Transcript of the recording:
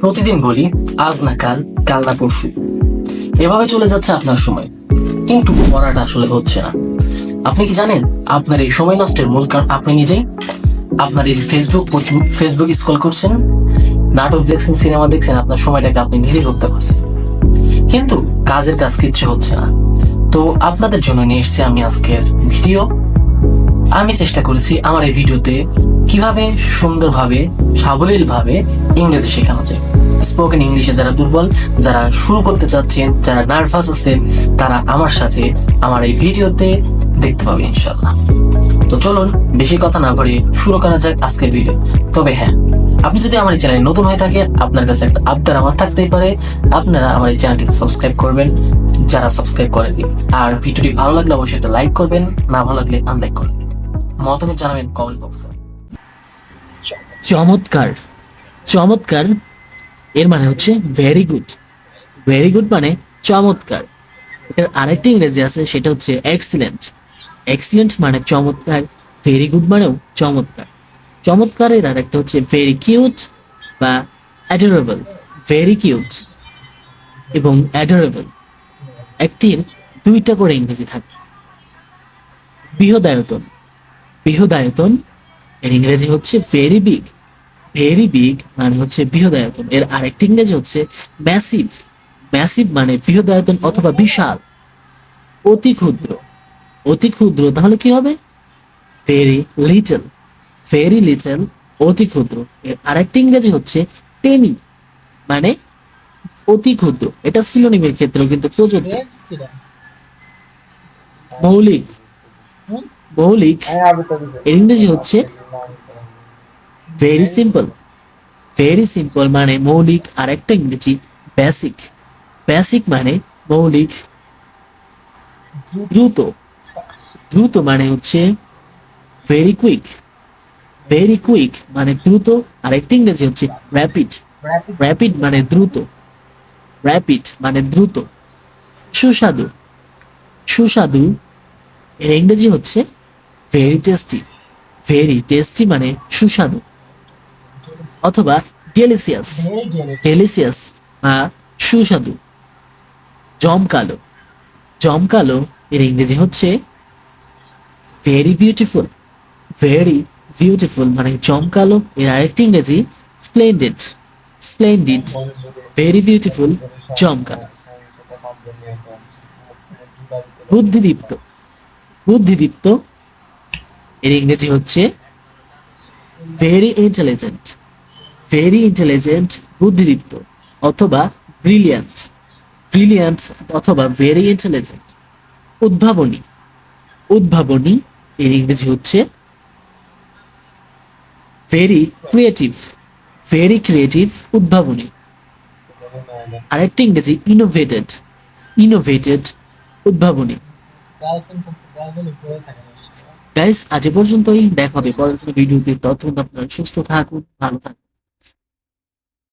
প্রতিদিন বলি, আজ না কাল কাল না পরশু। এভাবে চলে যাচ্ছে আপনার সময়। কিন্তু পড়াটা আসলে হচ্ছে না। আপনি কি জানেন, আপনার এই সময় নষ্টের মূল কারণ আপনি নিজেই? আপনার এই ফেসবুক ফেসবুক স্ক্রল করছেন, নাটক দেখছেন সিনেমা দেখছেন, আপনার সময়টাকে আপনি নিজেই করতে পারছেন। কিন্তু কাজের কাজ কিচ্ছু হচ্ছে না। তো আপনাদের জন্য নিয়ে এসেছি আমি আজকের ভিডিও। আমি চেষ্টা করেছি আমার এই ভিডিওতে কীভাবে সুন্দরভাবে, সাবলীলভাবে ইংরেজি শেখানো যায়। স্পোকেন ইংলিশে যারা দুর্বল, যারা শুরু করতে চাচ্ছেন, যারা নার্ভাস আছেন, তারা আমার সাথে আমার এই ভিডিওতে দেখতে পাবেন ইনশাল্লাহ তো চলুন, বেশি কথা না বলে শুরু করা যাক আজকের ভিডিও তবে হ্যাঁ আপনি যদি আমার এই চ্যানেলে নতুন হয়ে থাকে আপনার কাছে একটা আবদার আমার থাকতেই পারে। আপনারা আমার এই চ্যানেলটি সাবস্ক্রাইব করবেন, যারা সাবস্ক্রাইব করেনি আর ভিডিওটি ভালো লাগলে অবশ্যই একটা লাইক করবেন, না ভালো লাগলে আনলাইক করবেন। মতামত জানাবেন কমেন্ট বক্সে চমৎকার চমৎকার এর মানে হচ্ছে ভেরি গুড ভেরি গুড মানে চমৎকার। এটার আরেকটি ইংরেজি আছে, সেটা হচ্ছে এক্সিলেন্ট এক্সিলেন্ট মানে চমৎকার ভেরি গুড মানেও চমৎকার। চমৎকারের আরেকটা হচ্ছে ভেরি কিউট বা অ্যাডোরেবল ভেরি কিউট এবং অ্যাডোরেবল একটির দুইটা করে ইংরেজি থাকে বৃহদায়তন। বৃহদায়তন, এর ইংরেজি হচ্ছে ভেরি বিগ ভেরি বিগ মানে হচ্ছে বৃহদায়তন। এর আরেকটি ইংরেজি হচ্ছে ম্যাসিভ ম্যাসিভ মানে বৃহদায়তন অথবা বিশাল। অতি ক্ষুদ্র। অতি ক্ষুদ্র তাহলে কি হবে? ভেরি লিটল ভেরি লিটল অতি ক্ষুদ্র। এর আরেকটি ইংরেজি হচ্ছে টেমি মানে অতি ক্ষুদ্র। এটা সিলোনিমের ক্ষেত্রেও কিন্তু প্রযোজ্য। মৌলিক। মৌলিক। এর ইংরেজি হচ্ছে ভেরি সিম্পল ভেরি সিম্পল মানে মৌলিক আর একটা ইংরেজি বেসিক বেসিক মানে মৌলিক। দ্রুত। দ্রুত মানে হচ্ছে ভেরি কুইক ভেরি কুইক মানে দ্রুত। আর একটা ইংরেজি হচ্ছে র্যাপিড র্যাপিড মানে দ্রুত। র্যাপিড মানে দ্রুত। সুস্বাদু। সুস্বাদু এর ইংরেজি হচ্ছে ভেরি টেস্টি ভেরি টেস্টি মানে সুস্বাদু। অথবা ডেলিসিয়াস ডেলিসিয়াস বা সুস্বাদু। জমকালো। জমকালো এর ইংরেজি হচ্ছে ভেরি বিউটিফুল ভেরি বিউটিফুল মানে জমকালো এর আরেকটি ইংরেজি স্প্লেন্ডেড স্প্লেন্ডিড ভেরি বিউটিফুল জমকালো। বুদ্ধিদীপ্ত বুদ্ধিদীপ্ত এর ইংরেজি হচ্ছে ভেরি ইন্টেলিজেন্ট ভেরি ইন্টেলিজেন্ট বুদ্ধিদীপ্ত অথবা ব্রিলিয়ান্ট ব্রিলিয়ান্ট অথবা ভেরি ইন্টেলিজেন্ট উদ্ভাবনী উদ্ভাবনী এর ইংরেজি হচ্ছে ভেরি ক্রিয়েটিভ ভেরি ক্রিয়েটিভ উদ্ভাবনী। আরেকটি ইংরেজি ইনোভেটেড ইনোভেটেড উদ্ভাবনী। গাইস আজ পর্যন্তই, দেখা হবে পরের ভিডিওতে, ততক্ষণ আপনারা সুস্থ থাকুন, ভালো থাকুন।